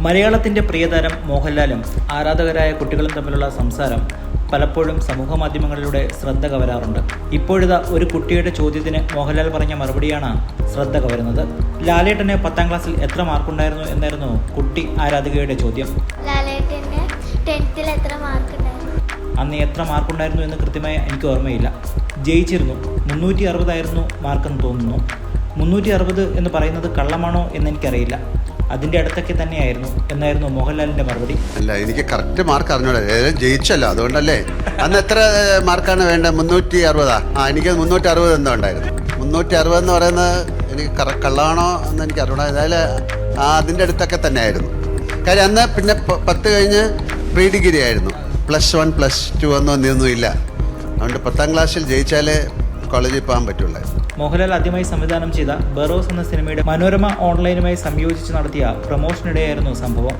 മലയാളത്തിന്റെ പ്രിയതാരം മോഹൻലാലും ആരാധകരായ കുട്ടികളും തമ്മിലുള്ള സംസാരം പലപ്പോഴും സമൂഹ മാധ്യമങ്ങളിലൂടെ ശ്രദ്ധ കവരാറുണ്ട്. ഇപ്പോഴിതാ ഒരു കുട്ടിയുടെ ചോദ്യത്തിന് മോഹൻലാൽ പറഞ്ഞ മറുപടിയാണ് ശ്രദ്ധ കവരുന്നത്. ലാലേട്ടന് പത്താം ക്ലാസ്സിൽ എത്ര മാർക്കുണ്ടായിരുന്നു എന്നായിരുന്നു കുട്ടി ആരാധകയുടെ ചോദ്യം. അന്ന് എത്ര മാർക്കുണ്ടായിരുന്നു എന്ന് കൃത്യമായി എനിക്ക് ഓർമ്മയില്ല. ജയിച്ചിരുന്നു. മുന്നൂറ്റി അറുപതായിരുന്നു മാർക്കെന്ന് തോന്നുന്നു. മുന്നൂറ്റി അറുപത് എന്ന് പറയുന്നത് കള്ളമാണോ എന്ന് എനിക്കറിയില്ല. അതിന്റെ അടുത്തൊക്കെ തന്നെയായിരുന്നു. എന്നായിരുന്നു മോഹൻലാലിന്റെ മറുപടി. അല്ല എനിക്ക് കറക്റ്റ് മാർക്ക് അറിഞ്ഞൂടാ. ജയിച്ചല്ലോ അതുകൊണ്ടല്ലേ. അന്ന് എത്ര മാർക്കാണ് വേണ്ടത്? മുന്നൂറ്റി അറുപതാ ആ എനിക്ക് മുന്നൂറ്റി അറുപത് എന്തോ ഉണ്ടായിരുന്നു. മുന്നൂറ്റി അറുപത് എന്ന് പറയുന്നത് എനിക്ക് കള്ളാണോ എന്ന് എനിക്ക് അറിയണം ഏതായാലും ആ അതിന്റെ അടുത്തൊക്കെ തന്നെയായിരുന്നു. കാര്യം അന്ന് പിന്നെ പത്ത് കഴിഞ്ഞ് പ്രീ ഡിഗ്രി ആയിരുന്നു. പ്ലസ് വൺ പ്ലസ് ടു എന്നോ ഒന്നും ഇല്ല. അതുകൊണ്ട് പത്താം ക്ലാസ്സിൽ ജയിച്ചാലേ കോളേജിൽ പോകാൻ പറ്റുള്ളായിരുന്നു മോഹൻലാൽ ആദ്യമായി സംവിധാനം ചെയ്ത ബറോസ് എന്ന സിനിമയുടെ മനോരമ ഓൺലൈനുമായി സംയോജിച്ച് നടത്തിയ പ്രൊമോഷനിടെയായിരുന്നു സംഭവം.